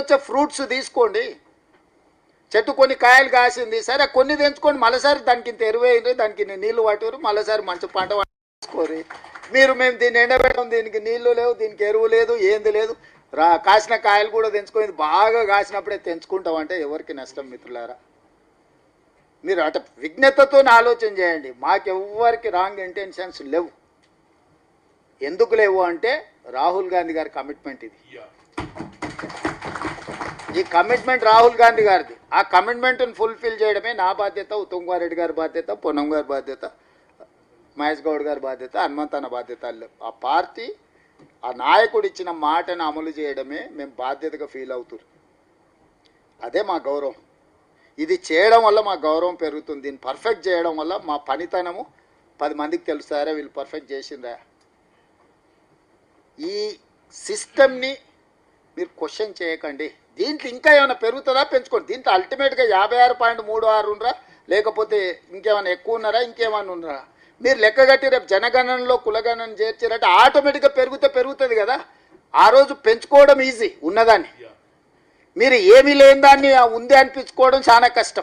వచ్చే ఫ్రూట్స్ తీసుకోండి. చెట్టు కొన్ని కాయలు కాసింది. సరే కొన్ని తెంచుకోండి మళ్ళీసారి దానికి ఇంత ఎరువేయండి దానికి నీళ్ళు పట్టుకుని మళ్ళీసారి మంచి పంట పండించుకోరి మీరు మేము దీన్ని ఎండబెట్టాం దీనికి నీళ్ళు లేవు దీనికి ఎరువు లేదు ఏంది లేదు. రా కాసిన కాయలు కూడా తెంచుకొని బాగా కాసినప్పుడే తెంచుకుంటాం అంటే ఎవరికి నష్టం మిత్రులారా? మీరు అట విఘ్నతతో ఆలోచన చేయండి. మాకెవ్వరికి రాంగ్ ఇంటెన్షన్స్ లేవు. ఎందుకు లేవు అంటే రాహుల్ గాంధీ గారి కమిట్మెంట్ ఇది. ఈ కమిట్మెంట్ రాహుల్ గాంధీ గారిది. ఆ కమిట్మెంట్ని ఫుల్ఫిల్ చేయడమే నా బాధ్యత ఉత్తమ్ కుమార్ రెడ్డి గారి బాధ్యత పొన్నం గారి బాధ్యత మహేష్ గౌడ్ గారి బాధ్యత హనుమంత్ అన్న బాధ్యత ఆ పార్టీ ఆ నాయకుడు ఇచ్చిన మాటను అమలు చేయడమే మేము బాధ్యతగా ఫీల్ అవుతున్నారు అదే మా గౌరవం. ఇది చేయడం వల్ల మా గౌరవం పెరుగుతుంది. దీన్ని పర్ఫెక్ట్ చేయడం వల్ల మా పనితనము పది మందికి తెలుస్తారా వీళ్ళు పర్ఫెక్ట్ చేసిందా ఈ సిస్టమ్ని మీరు క్వశ్చన్ చేయకండి. దీంట్లో ఇంకా ఏమైనా పెరుగుతుందా? పెంచుకోండి. దీంట్లో అల్టిమేట్గా యాభై ఆరు పాయింట్ మూడు ఆరు ఉన్నారా? లేకపోతే ఇంకేమైనా ఎక్కువ ఉన్నారా? ఇంకేమైనా ఉన్నారా? మీరు లెక్క కట్టి రేపు జనగణనలో కులగణన చేర్చారంటే ఆటోమేటిక్గా పెరిగితే పెరుగుతుంది కదా. ఆ రోజు పెంచుకోవడం ఈజీ ఉన్నదాన్ని. మీరు ఏమీ లేని దాన్ని ఉంది అనిపించుకోవడం చాలా కష్టం.